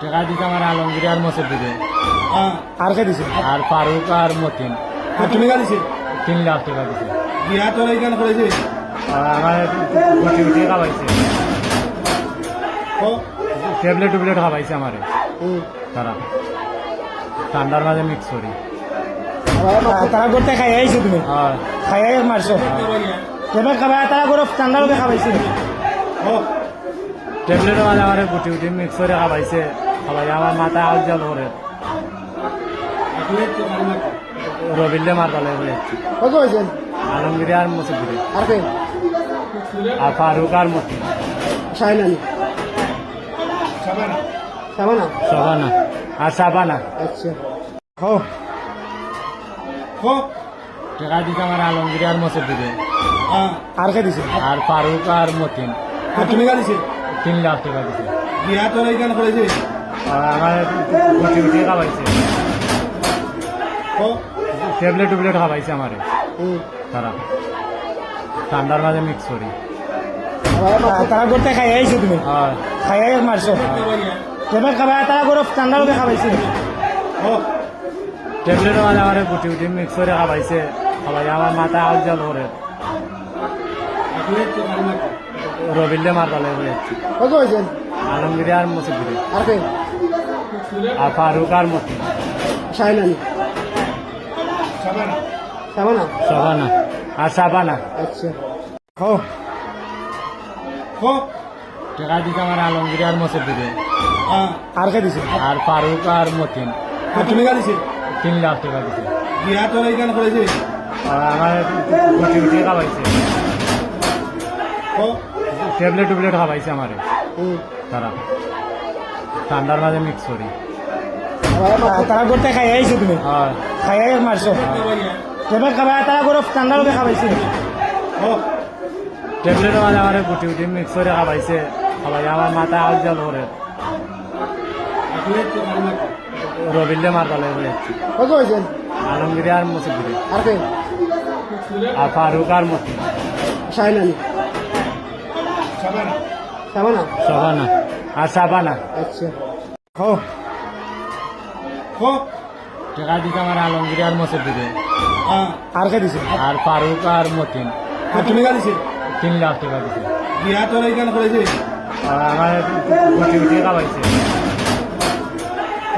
টাকা দিতে আমার আলমগীর আর মসজিদ দিবে আর কে দিছে? আর ফারুক আর মতিন। আর তুমি কা দিছে? তিন লাখ টাকা দিছে। বিয়া তোর এইখানে করেছে আমার গুটি গুটি খাওয়াইছে ট্যাবলেট টুবলেট খাওয়াইছে আমার তারা ঠান্ডার মাঝে মিক্স করি তারা করতে খাই আইছো তুমি? খাই আই মারছো এবার খাবার তারা করে ঠান্ডা লোকে খাবাইছি? ও ট্যাবলেটের মাঝে আমার গুটি গুটি মিক্স করে খাওয়াইছে খাওয়াই আমার মাথা আউট জল করে আপনি তো জানেন না রবিল্লে মার পালে কত হয়েছেন? আলমগীর আর মসজিদ আর ফারুক আর সাবানা সাবানা আর সাবানা আচ্ছা। হো। ও টাকা দিতে আমার আলমগীর আর মসজিদ দিবে আর কে দিছে? আর ফারুক আর মতিন তুমি কা দিছে? তিন লাখ টাকা দিছে। বিয়া তোর এইখানে করেছে? আর আমার গুটি গুটি খাওয়াইছে ও ট্যাবলেট টুবলেট খাওয়াইছে আমার। তারা। ঠান্ডার মাঝে মিক্স করি। তারা করতে খাই আইছো তুমি? খাই আই মারছো? এবার খাবার তারা করে ঠান্ডা লোকে খাবাইছি ও। ট্যাবলেটের মাঝে আমার গুটি গুটি মিক্স করে খাওয়াইছে। খাওয়াই আমার মাথা আউট জল করে। রবিল্লে মার পালে যাচ্ছি কত হয়েছেন আলমগীর আর মসজিদ আর আর ফারুক আর মতিন সাইনানি সাবানা সাবানা সবানা আর সাবানা আচ্ছা। হো ও টাকা দিতে আমার আলমগীর আর মসজিদ দিবে। আর কে দিছে? আর ফারুক আর মতিন তুমি কা দিছে? তিন লাখ টাকা দিছে। বিয়া তোর এইখানে করেছে? আর আমার গুটি গুটি খাওয়াইছে। ও ট্যাবলেট টুবলেট খাওয়াইছে আমার। তারা। ঠান্ডার মাঝে মিক্স করি। তারা করতে খাই আইছো তুমি? খাই আই মারছো? এবার খাবার তারা করে ঠান্ডা লোকে খাবাইছি। ও ট্যাবলেটের মাঝে আমার গুটি গুটি মিক্স করে খাওয়াইছে খাওয়াই আমার মাথা আউট জল করে রবিল্লে মার পালে যাচ্ছি আলমগীর আর মসজিদ দিবে আর ফারুক আর সাইনানি সাবানা সাবানা? সবানা। আর সাবানা। আচ্ছা। হো ও টাকা দিতে আমার আলমগীর আর মসজিদ দিবে আর কে দিছে? আর ফারুক আর মতিন। আর তুমি কা দিছে? তিন লাখ টাকা দিছে। বিয়া তোর এইখানে করেছে? আমার গুটি গুটি খাওয়াইছে।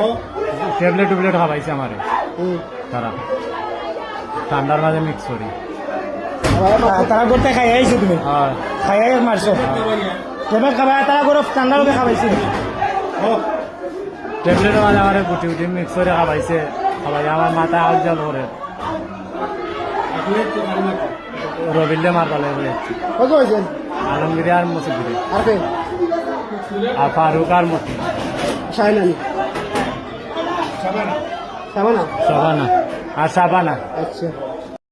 ও ট্যাবলেট টুবলেট খাওয়াইছে আমার। হুম। তারা। ঠান্ডার মাঝে মিক্স করি। তারা করতে খাই আইছো তুমি? আর খাই মারছো? এবার খাবার তারা করে ঠান্ডা লোকে খাবাইছি। ও ট্যাবলেটের মাঝে আমার গুটি গুটি মিক্স করে খাওয়াইছে খাওয়াই আমার মাথা আউট জল করে রবিল্লে মার পালে যাচ্ছি কত হয়েছেন আলমগীর আর মসজিদ দিবে আর কে আর ফারুক আর সাইনানি সাবানা সাবানা সবানা আর সাবানা আচ্ছা।